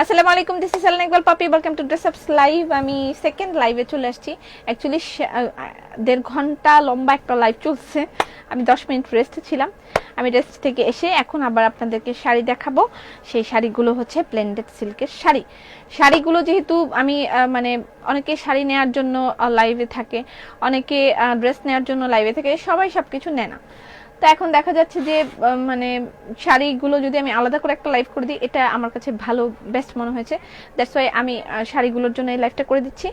আসসালামু আলাইকুম this is Alna Iqbal Papi welcome to dress ups live আমি second লাইভে চলে আসছি। অ্যাকচুয়ালি দেড় ঘণ্টা লম্বা একটা লাইভ চলছে। আমি দশ মিনিট রেস্টে ছিলাম। আমি রেস্ট থেকে এসে এখন আবার আপনাদেরকে শাড়ি দেখাবো। সেই শাড়িগুলো হচ্ছে ব্লেন্ডেড সিল্কের শাড়ি। শাড়িগুলো যেহেতু আমি মানে অনেকে শাড়ি নেওয়ার জন্য লাইভে থাকে, অনেকে ড্রেস নেওয়ার জন্য লাইভে থাকে, সবাই সব কিছু নেয় না। তো এখন দেখা যাচ্ছে যে মানে শাড়িগুলো যদি আমি আলাদা করে একটা লাইভ করে দিই, এটা আমার কাছে ভালো বেস্ট মনে হয়েছে। দ্যাটস ওয়াই আমি শাড়িগুলোর জন্য এই লাইভটা করে দিচ্ছি।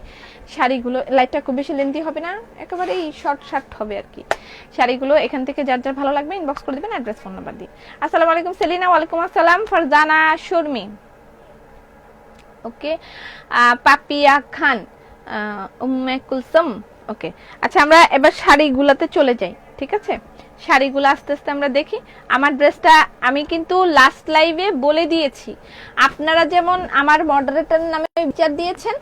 শাড়িগুলো লাইভটা খুব বেশি লেন্দি হবে না, একেবারেই শর্ট শার্ট হবে আর কি। শাড়িগুলো এখান থেকে যার যার ভালো লাগবে ইনবক্স করে দেবেন অ্যাড্রেস ফোন নাম্বার দিয়ে। আসসালামু আলাইকুম, সেলিনা, ওয়ালাইকুম আসসালাম, ফারজানা, শর্মি। ওকে পাপিয়া খান উম্মে কুলসুম। ওকে আচ্ছা আমরা এবার শাড়িগুলোতে চলে যাই, ঠিক আছে? শাড়িগুলো আস্তে আস্তে আমরা দেখি। আমার ড্রেসটা আমি কিন্তু লাস্ট লাইভে বলে দিয়েছি। আপনারা যেমন আমার মডারেটর নামে বিচার দিয়েছেন,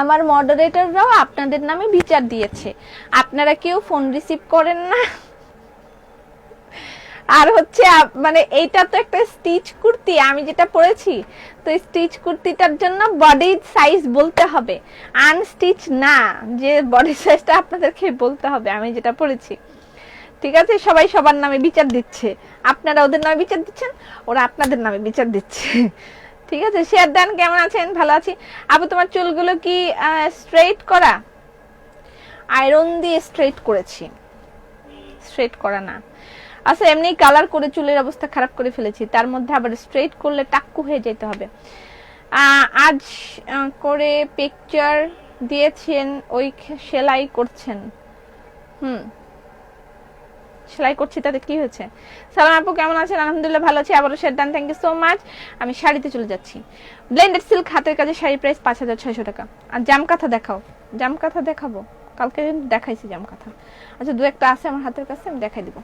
আমার মডারেটররাও আপনাদের নামে বিচার দিয়েছে। আপনারা কেউ ফোন রিসিভ করেন না। আর হচ্ছে মানে এইটা তো একটা স্টিচ কুর্তি, আমি যেটা পরেছি, তো স্টিচ কুর্তিটার জন্য বডি সাইজ বলতে হবে। আনস্টিচ না, যে বডি সাইজটা আপনাদেরকে বলতে হবে, আমি যেটা পরেছি। ঠিক আছে? সবাই সবার নামে বিচার দিচ্ছে। আপনারা ওদের নামে বিচার দিচ্ছেন? ওরা আপনাদের নামে বিচার দিচ্ছে। ঠিক আছে? শেয়ার দেন কেমন আছেন? ভালো আছি। আবু, তোমার চুলগুলো কি স্ট্রেট করা? আয়রন দিয়ে স্ট্রেট করেছি। স্ট্রেট করা না। আচ্ছা এমনি কালার করে চুলের অবস্থা খারাপ করে ফেলেছি। তার মধ্যে আবার স্ট্রেট করলে টাক্কু হয়ে যেতে হবে। আজ করে পিকচার দিয়েছেন, ওই সেলাই করছেন। হুম। সেলাই করছি, তাতে কি হয়েছে? সালাম আপু, কেমন আছেন? আলহামদুলিল্লাহ ভালো আছি, আবারও share done thank you so much আমি শাড়িতে চলে যাচ্ছি। ব্লেন্ডেড সিল্ক হাতের কাজে শাড়ি প্রাইস পাঁচ হাজার ছয়শো টাকা। আর জাম কাঁথা দেখাও। জাম কাঁথা দেখাবো। কালকে দেখাইছি জাম কাঁথা। আচ্ছা দু একটা আছে আমার হাতের কাছে, আমি দেখাই দিব।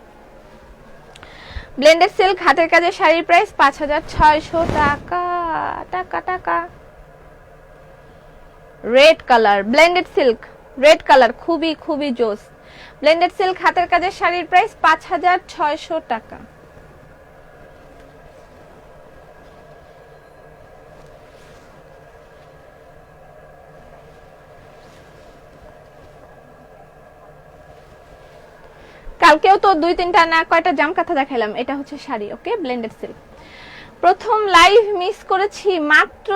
ব্লেন্ডেড সিল্ক হাতের কাজে শাড়ির প্রাইস পাঁচ হাজার ছয়শো টাকা। টাকা টাকা। Red colour blended silk red colour খুবই খুবই জোস। ব্লেন্ডেড সিল্ক হাতের কাজের শাড়ির প্রাইস পাঁচ হাজার ছয়শো টাকা। কালকেও তো দুই তিনটা না, কয়টা জাম কাঁথা দেখাইলাম, এটা হচ্ছে শাড়ি, ওকে? ব্লেন্ডেড সিল্ক প্রথম লাইভ মিস করেছি মাত্র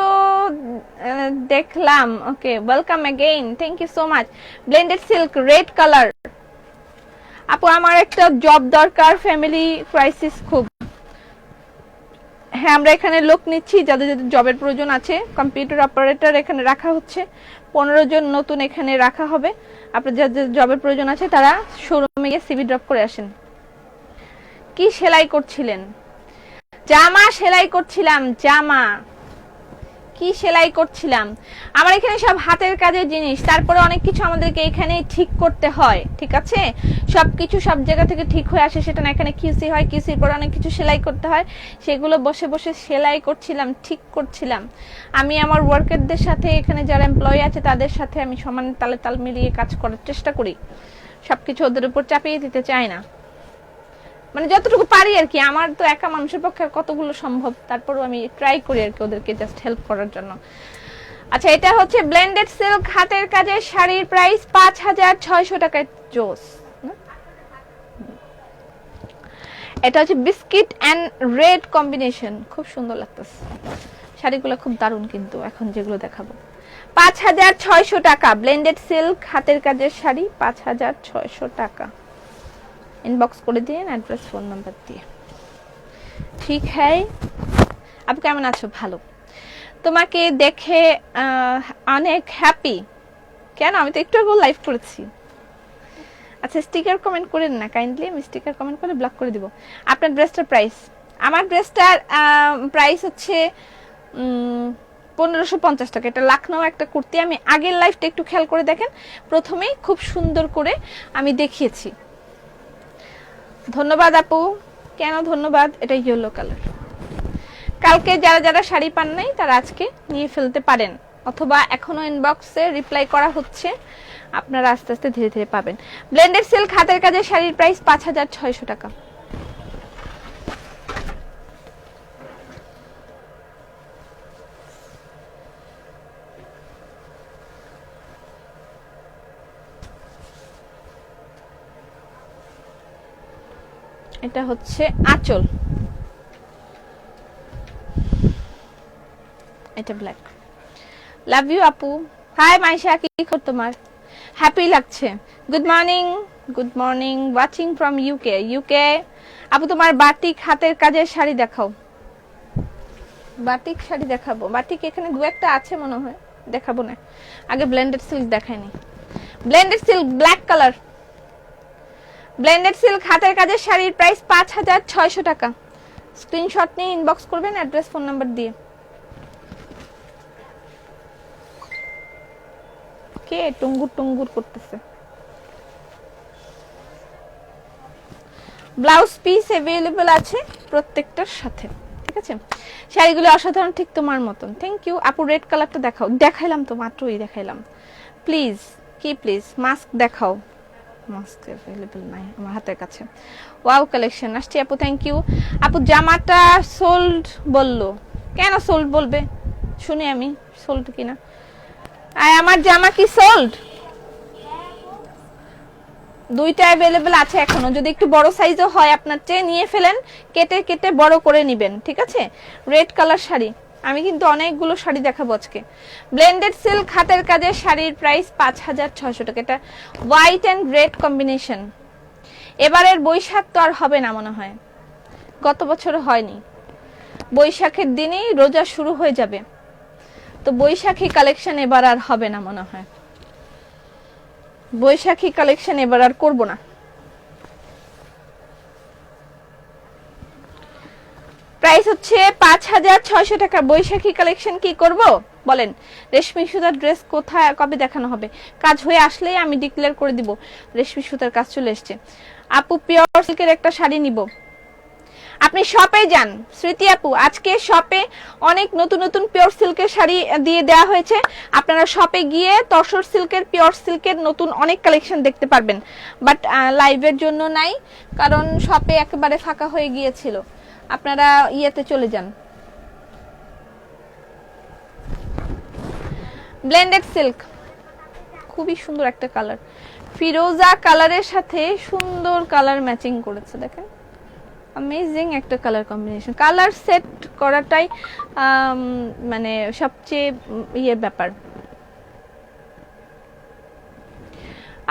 দেখলাম, okay? Welcome again thank you so much blended silk red colour আপু, আমার একটা জব দরকার ফ্যামিলি ক্রাইসিস খুব। হ্যাঁ আমরা এখানে লোক নিচ্ছি, যাদের যাদের জবের প্রয়োজন আছে। কম্পিউটার অপারেটর এখানে রাখা হচ্ছে। পনেরো জন নতুন এখানে রাখা হবে। আপনার যাদের জবের প্রয়োজন আছে, তারা শোরুমে গিয়ে সিভি ড্রপ করে আসেন। কি সেলাই করছিলেন? জামা সেলাই করছিলাম, জামা। কি সেলাই করছিলাম? আমার এখানে সব হাতের কাজের জিনিস, তারপরে অনেক কিছু আমাদেরকে এখানে ঠিক করতে হয়, ঠিক আছে? সব কিছু সব জায়গা থেকে ঠিক হয়ে আসে, সেটা না, এখানে কিউসি হয় কিউসির পরে অনেক কিছু সেলাই করতে হয়। সেগুলো বসে বসে সেলাই করছিলাম, ঠিক করছিলাম। আমি আমার ওয়ার্কারদের সাথে, এখানে যারা এমপ্লয়ি আছে, তাদের সাথে আমি সমান তালে তাল মিলিয়ে কাজ করার চেষ্টা করি। সবকিছু ওদের উপর চাপিয়ে দিতে চাই না। মানে যতটুকু পারি আর কি, আমার তো একা মানুষের পক্ষে কতগুলো সম্ভব? তারপরও আমি ট্রাই করি আর কি ওদেরকে জাস্ট হেল্প করার জন্য। আচ্ছা এটা হচ্ছে ব্লেন্ডেড সিল্ক হাতের কাজের শাড়ির প্রাইস পাঁচ হাজার ছয়শো টাকায় জোস। এটা হচ্ছে বিস্কিট অ্যান্ড রেড কম্বিনেশন। খুব সুন্দর লাগতেছে। শাড়িগুলো খুব দারুণ কিন্তু এখন যেগুলো দেখাবো। পাঁচ হাজার ছয়শো টাকা। ব্লেন্ডেড সিল্ক হাতের কাজের শাড়ি, পাঁচ হাজার ছয়শো টাকা। ইনবক্স করে দিন অ্যাড্রেস ফোন নাম্বার দিয়ে। ঠিক হ্যাঁ? আপনি কেমন আছো? ভালো। তোমাকে দেখে অনেক হ্যাপি কেন? আমি তো একটু আগে লাইভ করেছি। আচ্ছা স্টিকার কমেন্ট করেন না কাইন্ডলি আমি স্টিকার কমেন্ট করে ব্লক করে দিব। আপনার ড্রেসটার প্রাইস আমার ড্রেসটার প্রাইস হচ্ছে পনেরোশো পঞ্চাশ টাকা। এটা লাখনৌ একটা কুর্তি। আমি আগের লাইফটা একটু খেয়াল করে দেখেন। প্রথমেই খুব সুন্দর করে আমি দেখিয়েছি। ধন্যবাদ আপু। কেন ধন্যবাদ? এটা ইয়েলো কালার কালকে যারা যারা শাড়ি পান নাই, তারা আজকে নিয়ে ফেলতে পারেন। অথবা এখনও ইনবক্সে রিপ্লাই করা হচ্ছে। আপনারা আস্তে আস্তে ধীরে ধীরে পাবেন। ব্লেন্ডেড সিল্ক হাতের কাজের শাড়ির প্রাইস পাঁচ হাজার ছয়শো টাকা। এটা হচ্ছে আঁচল। এটা ব্ল্যাক লাভ ইউ আপু। হাই মাইশা, কি খবর তোমার? হ্যাপি লাগছে। Good morning good morning watching from UK UK আপু, তোমার বাটিক হাতের কাজের শাড়ি দেখাও। বাটিক শাড়ি দেখাবো। বাটিক এখানে দু একটা আছে মনে হয়, দেখাবো না। আগে ব্লেন্ডেড সিল্ক দেখায়নি blended silk black colour blended silk হাতের কাজের শাড়ির প্রাইস পাঁচ হাজার ছয়শো টাকা। স্ক্রিনশট নিয়ে ইনবক্স করবেন অ্যাড্রেস ফোন নাম্বার দিয়ে। কে টুঙ্গুর টুঙ্গুর করতেছে? ব্লাউজ পিস অ্যাভেলেবল আছে প্রত্যেকটার সাথে, ঠিক আছে? শাড়িগুলো অসাধারণ, ঠিক তোমার মতন। থ্যাংক ইউ আপু রেড কালারটা দেখাও। দেখাইলাম তো মাত্রই দেখাইলাম। প্লিজ কি প্লিজ মাস্ক দেখাও। মাস্ক অ্যাভেলেবল নাই আমার হাতের কাছে। ওয়াও কালেকশন আসছি আপু থ্যাংক ইউ আপু, জামাটা সোল্ড বলল। কেন সোল্ড বলবে? শুনি আমি সোল্ড কিনা? আর আমার জামা কি সোল্ড দুইটা অ্যাভেলেবেল আছে এখনও। যদি একটু বড় সাইজও হয় আপনার চেয়ে, নিয়ে ফেলেন, কেটে কেটে বড় করে নেবেন, ঠিক আছে? Red colour sari. আমি কিন্তু অনেকগুলো শাড়ি দেখাবো আজকে। ব্লেন্ডেড সিল্ক হাতের কাজের শাড়ির প্রাইস পাঁচ হাজার ছয়শো টাকা। এটা হোয়াইট অ্যান্ড রেড কম্বিনেশন এবারের বৈশাখ তো আর হবে না মনে হয়। গত বছর হয়নি। বৈশাখের দিনেই রোজা শুরু হয়ে যাবে। তো বৈশাখী কালেকশন এবার আর হবে না মনে হয়। বৈশাখী কালেকশন এবার আর করব না। প্রাইস হচ্ছে পাঁচ হাজার ছয়শো টাকা। বৈশাখী কালেকশন কি করব? বলেন, রেশমি সুতার ড্রেস কোথায়, কবে দেখানো হবে? কাজ হয়ে আসলেই আমি ডিক্লেয়ার করে দিব। রেশমি সুতার কাজ চলে এসছে। আপু পিওর সিল্কের একটা শাড়ি নিব। আপনি শপে যান। স্মৃতি আপু, আজকে শপে অনেক নতুন নতুন পিওর সিল্কের শাড়ি দিয়ে দেওয়া হয়েছে। আপনারা শপে গিয়ে তসর সিল্কের পিওর সিল্কের নতুন অনেক কালেকশন দেখতে পারবেন। বাট লাইভের জন্য নাই, কারণ শপে একেবারে ফাঁকা হয়ে গিয়েছিল। আপনারা ইয়েতে চলে যান। ব্লেন্ডেড সিল্ক খুবই সুন্দর একটা কালার ফিরোজা কালারের সাথে সুন্দর কালার ম্যাচিং করেছে, দেখেন। অ্যামেজিং একটা কালার কম্বিনেশন কালার সেট করাটাই মানে সবচেয়ে ইয়ের ব্যাপার।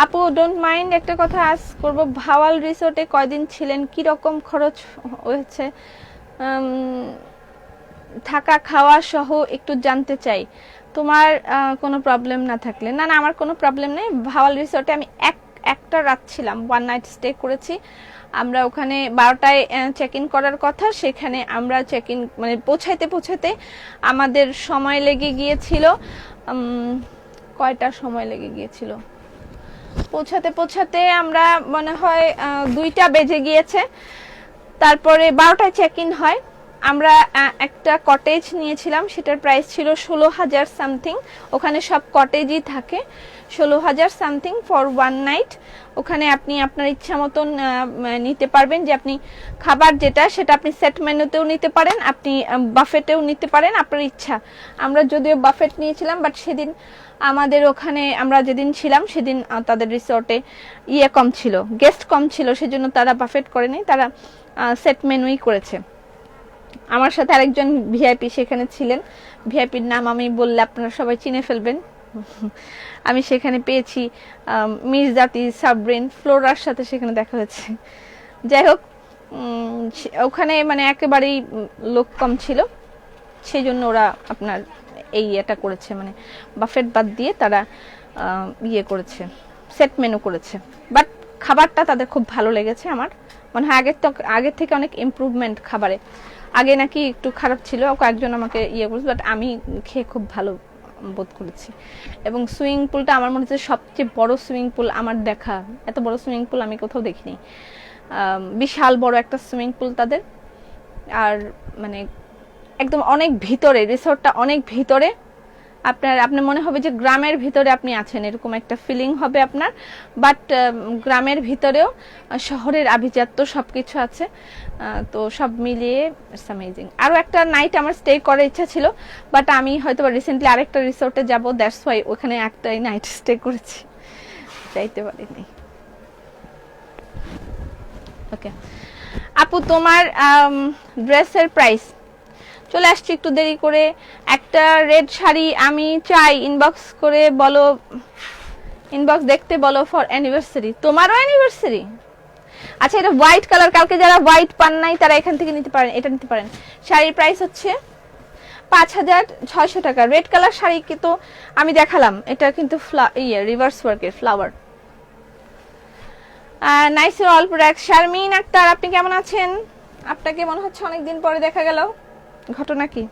আপু ডোন্ট মাইন্ড একটা কথা আজ করব। ভাওয়াল রিসোর্টে কয়দিন ছিলেন? কি রকম খরচ হয়েছে? থাকা, খাওয়া সহ একটু জানতে চাই। তোমার কোনো প্রবলেম না থাকলে? না না, আমার কোনো প্রবলেম নেই। ভাওয়াল রিসোর্টে আমি এক, একটা রাত ছিলাম। ওয়ান নাইট স্টে করেছি। আমরা ওখানে বারোটায় চেক ইন করার কথা। সেখানে আমরা চেক ইন মানে পৌঁছাইতে পৌঁছাতে আমাদের সময় লেগে গিয়েছিল কয়টা সময় লেগে গিয়েছিল? পৌঁছাতে পৌঁছাতে আমরা মনে হয় দুইটা বেজে গিয়েছে। তারপরে বারোটায় চেক ইন হয়। আমরা একটা কটেজ নিয়েছিলাম। সেটার প্রাইস ছিল ষোলো হাজার সামথিং ওখানে সব কটেজই থাকে। ষোলো হাজার সামথিং ফর ওয়ান নাইট। ওখানে আপনি আপনার ইচ্ছা মতন নিতে পারবেন যে আপনি খাবার যেটা, সেটা আপনি সেট মেনুতেও নিতে পারেন, আপনি বাফেটেও নিতে পারেন, আপনার ইচ্ছা। আমরা যদিও বাফেট নিয়েছিলাম বাট সেদিন আমাদের ওখানে, আমরা যেদিন ছিলাম, সেদিন তাদের রিসর্টে ইয়ে কম ছিল গেস্ট কম ছিল, সেজন্য তারা বাফেট করেনি তারা সেট মেনুই করেছে। আমার সাথে আরেকজন ভিআইপি সেখানে ছিলেন। ভিআইপির নাম আমি বললে আপনারা সবাই চিনে ফেলবেন। আমি সেখানে পেয়েছি মির্জাতি সাবরিন ফ্লোরার সাথে সেখানে দেখা হয়েছে। যাই হোক ওখানে মানে একেবারেই লোক কম ছিল সেই জন্য ওরা আপনার এই এটা করেছে মানে বাফেট বাদ দিয়ে তারা ইয়ে করেছে, সেট মেনু করেছে। বাট খাবারটা তাদের খুব ভালো লেগেছে আমার। মনে হয়, আগের তো আগের থেকে অনেক ইমপ্রুভমেন্ট খাবারে। আগে নাকি একটু খারাপ ছিল, কয়েকজন আমাকে ইয়ে করেছে, বাট আমি খেয়ে খুব ভালো বোধ করেছি। এবং সুইমিং পুলটা আমার মনে হচ্ছে সবচেয়ে বড় সুইমিং পুল আমার দেখা। এত বড় সুইমিং পুল আমি কোথাও দেখিনি। বিশাল বড় একটা সুইমিং পুল তাদের। আর মানে একদম অনেক ভিতরে, রিসোর্টটা অনেক ভিতরে। আপনার আপনার মনে হবে যে গ্রামের ভিতরে আপনি আছেন, এরকম একটা ফিলিং হবে আপনার। বাট গ্রামের ভিতরেও শহরের আভিজাত্য সব কিছু আছে তো সব মিলিয়ে ইটস অ্যামেজিং আরও একটা নাইট আমার স্টে করার ইচ্ছা ছিল বাট আমি হয়তো রিসেন্টলি আরেকটা রিসোর্টে যাব দ্যাটস ওয়াই ওখানে একটাই নাইট স্টে করেছি। যাইতে পারিনি। ওকে আপু, তোমার ড্রেসের প্রাইস চলে আসছি একটু দেরি করে। একটা রেড শাড়ি আমি চাই ইনবক্স করে বলো ইনবক্স দেখতে বলো ফর অ্যানিভার্সারি তোমারও অ্যানিভার্সারি আচ্ছা এটা হোয়াইট কালার কালকে যারা হোয়াইট পান নাই, তারা এখান থেকে নিতে পারেন, এটা নিতে পারেন। শাড়ির প্রাইস হচ্ছে পাঁচ হাজার ছয়শো টাকা। রেড কালার শাড়ি কিন্তু আমি দেখালাম, এটা কিন্তু ইয়ে রিভার্স ওয়ার্কের ফ্লাওয়ার নাইসের অল্প এক শারমিন আক্তার, আপনি কেমন আছেন? আপনাকে মনে হচ্ছে অনেকদিন পরে দেখা গেল। ঘটনা কি?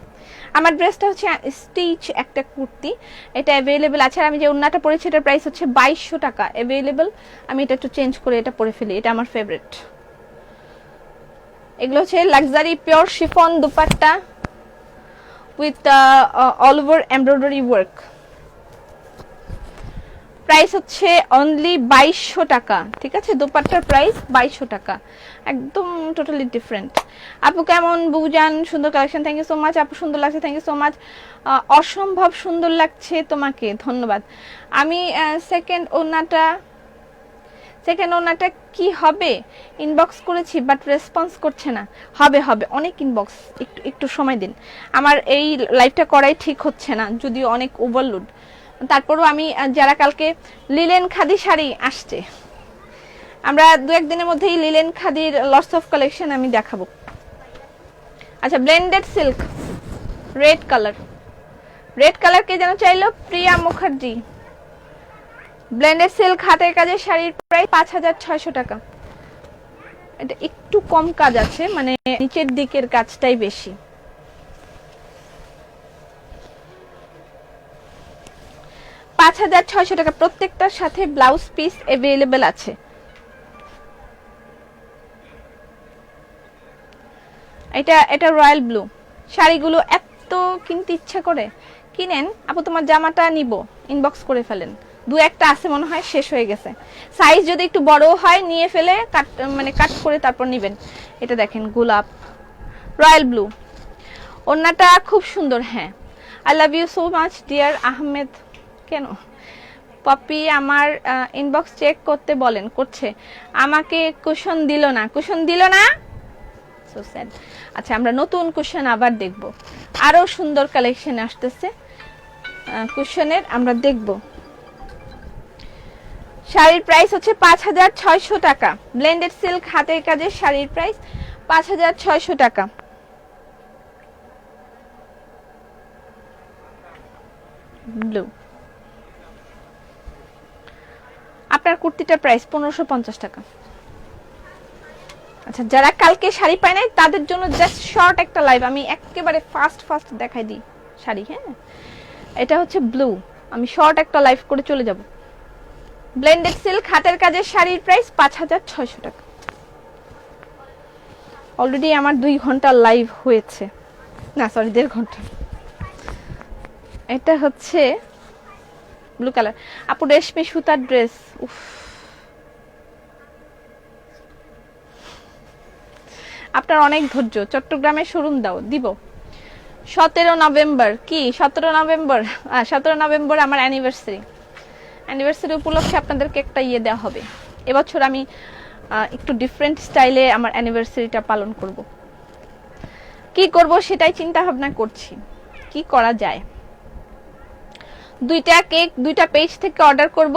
আমার ড্রেসটা হচ্ছে স্টিচ একটা কুর্তি। এটা অ্যাভেলেবেল আছে আর আমি যে উন্নাটা পরেছি, এটার প্রাইস হচ্ছে বাইশশো টাকা। অ্যাভেলেবেল আমি এটা একটু চেঞ্জ করে এটা পরে ফেলি। এটা আমার ফেভারিট এগুলো হচ্ছে luxury pure chiffon dupatta with all over embroidery work price হচ্ছে অনলি বাইশশো টাকা, ঠিক আছে? দোপাট্টার প্রাইস বাইশশো টাকা। একদম টোটালি ডিফারেন্ট আপু কেমন? বুজান সুন্দর collection thank you so much আপু সুন্দর লাগছে থ্যাংক ইউ সো মাচ অসম্ভব সুন্দর লাগছে তোমাকে, ধন্যবাদ। আমি সেকেন্ড ওনাটা সেকেন্ড ওনাটা কি হবে? ইনবক্স করেছি বাট রেসপন্স করছে না। হবে হবে। অনেক ইনবক্স একটু একটু সময় দিন। আমার এই লাইভটা করাই ঠিক হচ্ছে না, যদিও অনেক ওভারলোড তারপরও আমি যারা কালকে লিলেন খাদি শাড়ি আসছে, আমরা দু একদিনের মধ্যেই লিলেন খাদির লস অফ কালেকশন আমি দেখাবো। আচ্ছা blended silk red colour red colour কে যেন চাইলো? প্রিয়া মুখার্জি। ব্লেন্ডেড সিল্ক হাতের কাজের শাড়ির প্রায় পাঁচ হাজার ছয়শো টাকা। এটা একটু কম কাজ আছে মানে নিচের দিকের কাজটাই বেশি। পাঁচ হাজার ছয়শো টাকা প্রত্যেকটার সাথে ব্লাউজ পিস অ্যাভেলেবেল আছে। এটা এটা রয়্যাল ব্লু। শাড়িগুলো এত কিনতে ইচ্ছা করে। কিনেন, আপু তোমার জামাটা নিব ইনবক্স করে ফেলেন। দু একটা আছে মনে হয়, শেষ হয়ে গেছে। সাইজ যদি একটু বড় হয়, নিয়ে ফেলে, কাট মানে কাট করে তারপর নিবেন। এটা দেখেন, গোলাপ। Royal blue. ওড়নাটা খুব সুন্দর হ্যাঁ। I love you so much dear Ahmed কেন? পপি আমার ইনবক্স চেক করতে বলেন, করছে। আমাকে কুশন দিল না। কুশন দিল না? সো স্যাড আচ্ছা আমরা নতুন কুশন আবার দেখব। আরও সুন্দর কালেকশন আসতেছে। কুশনের আমরা দেখব। শাড়ির প্রাইস হচ্ছে পাঁচ হাজার ছয়শো টাকা। ব্লেন্ডেড সিল্ক হাতের কাজের শাড়ির প্রাইস পাঁচ হাজার ছয়শো টাকা। ব্লু আপনার কুর্তিটার প্রাইস পনেরোশো পঞ্চাশ টাকা। আচ্ছা যারা কালকে শাড়ি পায় নাই, তাদের জন্য জাস্ট শর্ট একটা লাইভ আমি একেবারে ফাস্ট ফাস্ট দেখাই দিই শাড়ি হ্যাঁ? এটা হচ্ছে ব্লু আমি শর্ট একটা লাইভ করে চলে যাব। ব্লেন্ডেড সিল্ক হাতের কাজের শাড়ির প্রাইস পাঁচ হাজার ছয়শো টাকা। অলরেডি আমার দুই ঘণ্টা লাইভ হয়েছে। না সরি দেড় ঘণ্টা। এটা হচ্ছে ব্লু কালার আপু রেশমি সুতার ড্রেস আপনার অনেক ধৈর্য। চট্টগ্রামে শোরুম দাও, দিব। সতেরো নভেম্বর, কি? সতেরো নভেম্বর? সতেরো নভেম্বর আমার অ্যানিভার্সারি অ্যানিভার্সারি উপলক্ষে আপনাদেরকে একটা ইয়ে দেওয়া হবে। এবছর আমি একটু ডিফারেন্ট স্টাইলে আমার অ্যানিভার্সারিটা পালন করব। কি করব সেটাই চিন্তা ভাবনা করছি। কি করা যায়? দুইটা কেক, দুইটা পেজ থেকে অর্ডার করব।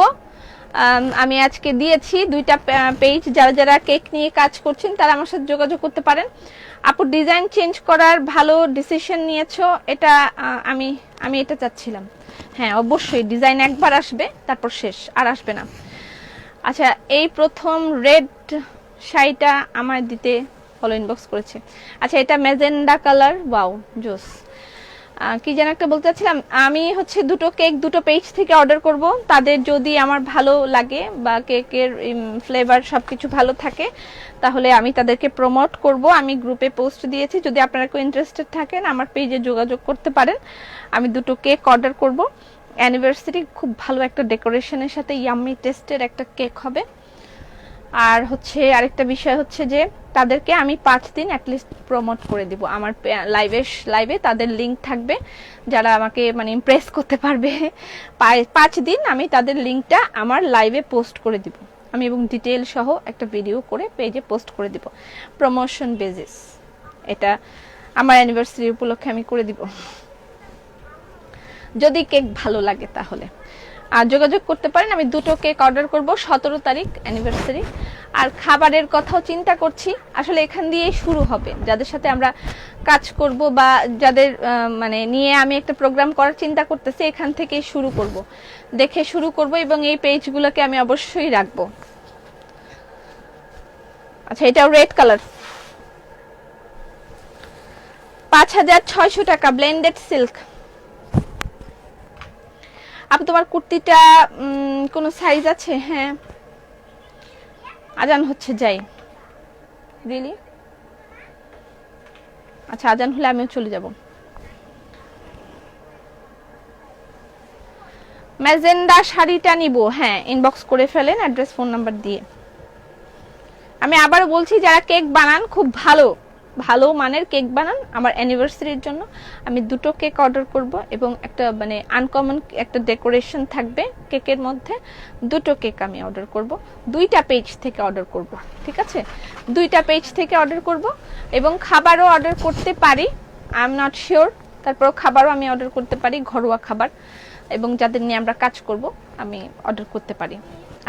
আমি আজকে দিয়েছি দুইটা পেজ যারা যারা কেক নিয়ে কাজ করছেন, তারা আমার সাথে যোগাযোগ করতে পারেন। আপু ডিজাইন চেঞ্জ করার ভালো ডিসিশন নিয়েছো, এটা আমি আমি এটা চাচ্ছিলাম। হ্যাঁ অবশ্যই ডিজাইন একবার আসবে, তারপর শেষ, আর আসবে না। আচ্ছা এই প্রথম রেড শাড়িটা আমার দিতে ফলো ইনবক্স করেছে। আচ্ছা এটা মেজেন্ডা কালার ওয়াও জোস। কি যেন একটা বলতে চাচ্ছিলাম, আমি হচ্ছে দুটো কেক, দুটো পেজ থেকে অর্ডার করব। তাদের যদি আমার ভালো লাগে বা কেকের ফ্লেভার সবকিছু ভালো থাকে, তাহলে আমি তাদেরকে প্রমোট করব। আমি গ্রুপে পোস্ট দিয়েছি। যদি আপনারা কেউ ইন্টারেস্টেড থাকেন, আমার পেজে যোগাযোগ করতে পারেন। আমি দুটো কেক অর্ডার করব। অ্যানিভার্সারি খুব ভালো একটা ডেকোরেশনের সাথে ইয়াম্মি টেস্টের একটা কেক হবে। আর হচ্ছে আরেকটা বিষয় হচ্ছে যে তাদেরকে আমি পাঁচ দিন অ্যাটলিস্ট প্রমোট করে দিব। আমার লাইভে লাইভে তাদের লিংক থাকবে। যারা আমাকে মানে ইমপ্রেস করতে পারবে। পাঁচ- দিন আমি তাদের লিংকটা আমার লাইভে পোস্ট করে দিব। আমি এবং ডিটেল সহ একটা ভিডিও করে পেজে পোস্ট করে দিব। প্রমোশন বেজিস এটা আমার অ্যানিভার্সারি উপলক্ষে আমি করে দিব। যদি কেক ভালো লাগে তাহলে। আর যোগাযোগ করতে পারেন। আমি দুটো কেক অর্ডার করব। সতেরো তারিখ অ্যানিভার্সারি আর খাবারের কথাও চিন্তা করছি। আসলে এখান দিয়েই শুরু হবে। যাদের সাথে আমরা কাজ করব বা যাদের মানে নিয়ে আমি একটা প্রোগ্রাম করার চিন্তা করতেছি, এখান থেকেই শুরু করব। দেখে শুরু করব এবং এই পেজগুলোকে আমি অবশ্যই রাখব। আচ্ছা এটাও রেড কালার পাঁচ হাজার ছয়শো টাকা ব্লেন্ডেড সিল্ক আপু, তোমার কুর্তিটা কোনো সাইজ আছে? হ্যাঁ। আজান হচ্ছে, যাই। রিলি আচ্ছা আজান হলে আমিও চলে যাব। ম্যাজেন্ডা শাড়িটা নিব। হ্যাঁ ইনবক্স করে ফেলেন অ্যাড্রেস ফোন নাম্বার দিয়ে। আমি আবার বলছি, যারা কেক বানান, খুব ভালো। ভালো মানের কেক বানান আমার অ্যানিভার্সারির জন্য। আমি দুটো কেক অর্ডার করব এবং একটা মানে আনকমন একটা ডেকোরেশন থাকবে কেকের মধ্যে। দুটো কেক আমি অর্ডার করব। দুইটা পেজ থেকে অর্ডার করব, ঠিক আছে? দুইটা পেজ থেকে অর্ডার করব এবং খাবারও অর্ডার করতে পারি আই এম নট শিওর তারপর খাবারও আমি অর্ডার করতে পারি, ঘরোয়া খাবার। এবং যাদের নিয়ে আমরা কাজ করব, আমি অর্ডার করতে পারি।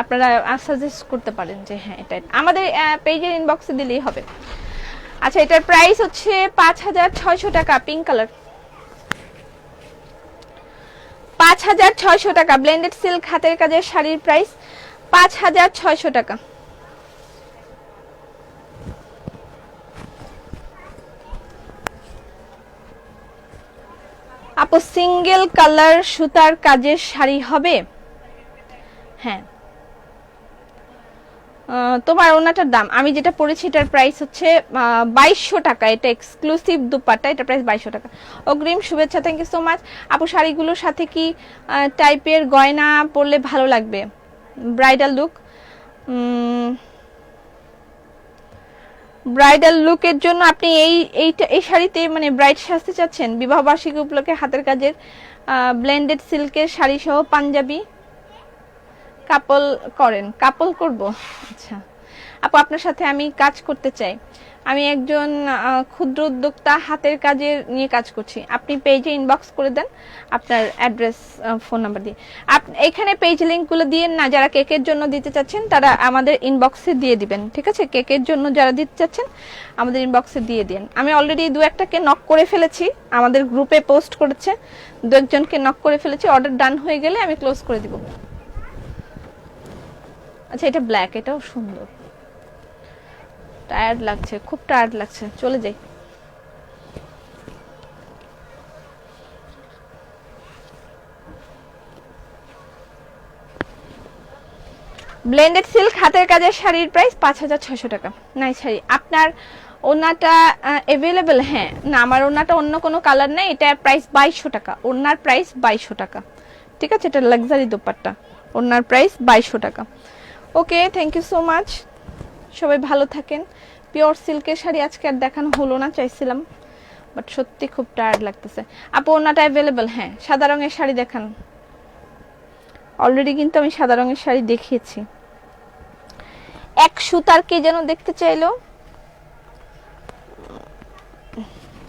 আপনারা সাজেস্ট করতে পারেন যে হ্যাঁ এটা আমাদের পেজের ইনবক্সে দিলেই হবে। আচ্ছা এটার প্রাইস হচ্ছে পাঁচ হাজার ছয়শো টাকা পিঙ্ক কালার পাঁচ হাজার ছয়শো টাকা ব্লেন্ডেড সিল্ক হাতের কাজের শাড়ির প্রাইস পাঁচ হাজার ছয়শো টাকা। আপু সিঙ্গেল কালার সুতার কাজের শাড়ি হবে? হ্যাঁ। তোমার ওনাটার দাম। আমি যেটা পড়েছি, এটার প্রাইস হচ্ছে বাইশশো টাকা। এটা এক্সক্লুসিভ দুপাট্টা এটা প্রাইস বাইশশো টাকা। অগ্রিম শুভেচ্ছা থ্যাংক ইউ সো মাচ আপু, শাড়িগুলোর সাথে কি টাইপের গয়না পরলে ভালো লাগবে? ব্রাইডাল লুক ব্রাইডাল লুকের জন্য আপনি এই, এইটা, এই শাড়িতে মানে ব্রাইড সাজতে চাচ্ছেন? বিবাহবার্ষিকী উপলক্ষে হাতের কাজের ব্লেন্ডেড সিল্কের শাড়ি সহ পাঞ্জাবি। কাপল করেন। কাপল করব? আচ্ছা। আপু, আপনার সাথে আমি কাজ করতে চাই। আমি একজন ক্ষুদ্র উদ্যোক্তা, হাতের কাজের নিয়ে কাজ করছি। আপনি পেজে ইনবক্স করে দেন। আপনার অ্যাড্রেস ফোন নাম্বার দিয়ে। এখানে পেজ লিঙ্কগুলো দিয়ে না, যারা কেকের জন্য দিতে চাচ্ছেন, তারা আমাদের ইনবক্সে দিয়ে দিবেন। ঠিক আছে? কেকের জন্য যারা দিতে চাচ্ছেন, আমাদের ইনবক্সে দিয়ে দিন। আমি অলরেডি দু একটাকে নক করে ফেলেছি। আমাদের গ্রুপে পোস্ট করেছে। দু একজনকে নক করে ফেলেছি। অর্ডার ডান হয়ে গেলে আমি ক্লোজ করে দিব। আচ্ছা এটা ব্ল্যাক এটাও সুন্দর। টায়ার্ড লাগছে, খুব টায়ার্ড লাগছে, চলে যাই। ব্লেন্ডেড সিল্ক হাতের কাজের শাড়ির প্রাইস পাঁচ হাজার ছশো টাকা। নাই শাড়ি। আপনার ওনাটা অ্যাভেলেবেল হ্যাঁ। না, আমার ওনাটা অন্য কোনো কালার নেই, এটা প্রাইস বাইশশো টাকা। ওনার প্রাইস বাইশশো টাকা। ঠিক আছে, এটা লাক্সারি দোপাট্টা। ওনার প্রাইস বাইশশো টাকা। Okay thank you so much সবাই ভালো থাকেন। পিওর সিল্কের শাড়ি আজকে আর দেখানো হলো না, চাইছিলাম। বাট সত্যি খুব টায়ার্ড লাগতেছে। আপু, ওনাটা অ্যাভেলেবেল হ্যাঁ সাদা রঙের শাড়ি দেখান। অলরেডি কিন্তু আমি সাদা রঙের শাড়ি দেখিয়েছি। এক সুতার কে যেন দেখতে চাইলো?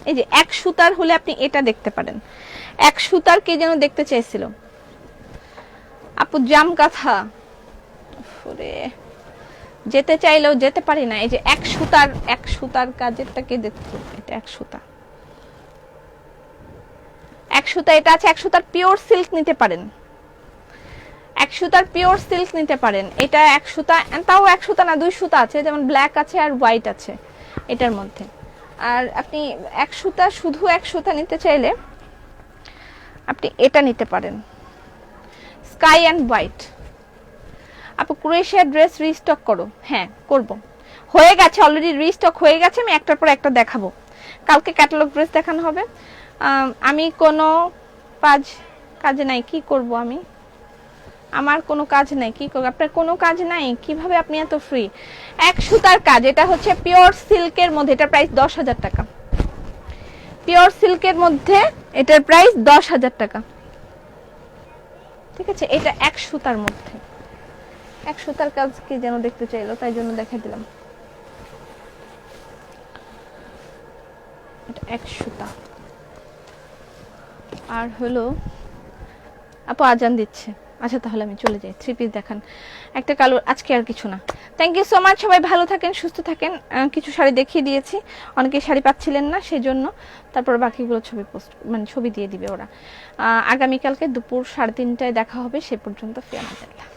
এই যে, এক সুতার হলে আপনি এটা দেখতে পারেন। এক সুতার কে যেন দেখতে চাইছিল? আপু জাম কাঁথা ওরে যেতে চাইলেও যেতে পারি না, এই যে এক সুতার এক সুতার কাজেরটাকে দেখতো এটা এক সুতা। এক সুতা, এটা আছে, এক সুতার পিওর সিল্ক নিতে পারেন। এক সুতার পিওর সিল্ক নিতে পারেন। এটা এক সুতা তাও এক সুতা না, দুই সুতা আছে, যেমন ব্ল্যাক আছে আর হোয়াইট আছে এটার মধ্যে। আর আপনি এক সুতা, শুধু এক সুতা নিতে চাইলে আপনি এটা নিতে পারেন। স্কাই অ্যান্ড হোয়াইট আপু, ক্রোয়েশিয়ার ড্রেস রিস্টক করো। হ্যাঁ করব। হয়ে গেছে অলরেডি রিস্টক হয়ে গেছে, আমি একটার পর একটা দেখাবো। কালকে ক্যাটালগ ড্রেস দেখানো হবে। আমি কোনো কাজ, কাজে নাই, কি করব আমি? আমার কোনো কাজ নাই, কি করব? আপনার কোনো কাজ নাই? কীভাবে আপনি এত ফ্রি এক সুতার কাজ, এটা হচ্ছে পিওর সিল্কের মধ্যে, এটা প্রাইস দশ হাজার টাকা। পিওর সিল্কের মধ্যে, এটার প্রাইস দশ হাজার টাকা। ঠিক আছে, এটা এক সুতার মধ্যে। এক সুতার কাজ কি যেন দেখতে চাইলো, তাই জন্য দেখাই দিলাম। এটা এক সুতা আর হলো, আপু আজান দিচ্ছে। আচ্ছা তাহলে আমি চলে যাই। থ্রি পিস দেখান। একটা কালো, আজকে আর কিছু না। থ্যাংক ইউ সো মাচ সবাই ভালো থাকেন, সুস্থ থাকেন। কিছু শাড়ি দেখিয়ে দিয়েছি। অনেকে শাড়ি পাচ্ছিলেন না সেই জন্য তারপর বাকিগুলো ছবি পোস্ট মানে ছবি দিয়ে দিবে ওরা। আগামীকালকে দুপুর সাড়ে তিনটায় দেখা হবে, সে পর্যন্ত ফিয়ামাজাল্লাহ